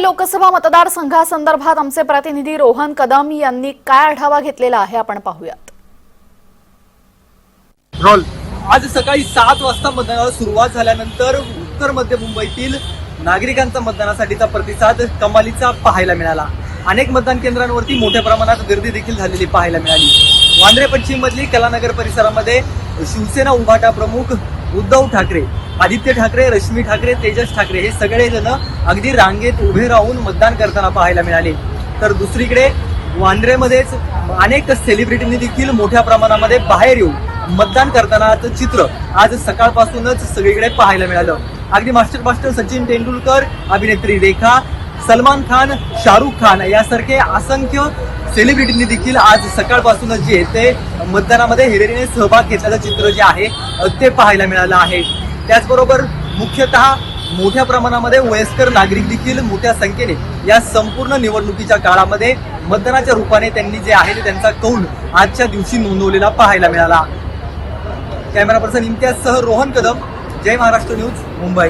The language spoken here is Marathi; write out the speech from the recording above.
मुंबई लोकसभा मतदारसंघासंदर्भात आमचे प्रतिनिधी रोहन कदम यांनी काय आढावा घेतलेला आहे आपण पाहूयात. रोल आज सकाळी सात वाजता मतदानाला सुरुवात झाल्यानंतर उत्तर मध्य मुंबईतील नागरिकांचा मतदानासाठीचा प्रतिसाद कमालीचा पाहायला मिळाला. अनेक मतदान केंद्रांवरती मोठ्या प्रमाणात गर्दी देखील झालेली पाहायला मिळाली. वांद्रे पश्चिम मधली कलानगर परिसरामध्ये शिवसेना उभाटा प्रमुख उद्धव ठाकरे आदित्य ठाकरे रश्मी ठाकरे तेजस ठाकरे हे सगळेजण अगदी रांगेत उभे राहून मतदान करताना पाहायला मिळाले. तर दुसरीकडे वांद्रेमध्येच अनेक सेलिब्रिटींनी देखील मोठ्या प्रमाणामध्ये बाहेर येऊन मतदान करतानाचं चित्र आज सकाळपासूनच सगळीकडे पाहायला मिळालं. अगदी मास्टर मास्टर सचिन तेंडुलकर अभिनेत्री रेखा सलमान खान शाहरुख खान यासारखे असंख्य सेलिब्रिटींनी देखील आज सकाळपासूनच जे ते मतदानामध्ये हिरेरीने सहभाग घेतल्याचं चित्र जे आहे ते पाहायला मिळालं आहे. त्याचबरोबर मुख्यतः मोठ्या प्रमाणामध्ये वयस्कर नागरिक देखील मोठ्या संख्येने या संपूर्ण निवडणुकीच्या काळामध्ये मतदानाच्या रूपाने त्यांनी जे आहे ते त्यांचा कौल आजच्या दिवशी नोंदवलेला पाहायला मिळाला. कॅमेरा पर्सन इम्तियाजसह रोहन कदम जय महाराष्ट्र न्यूज मुंबई.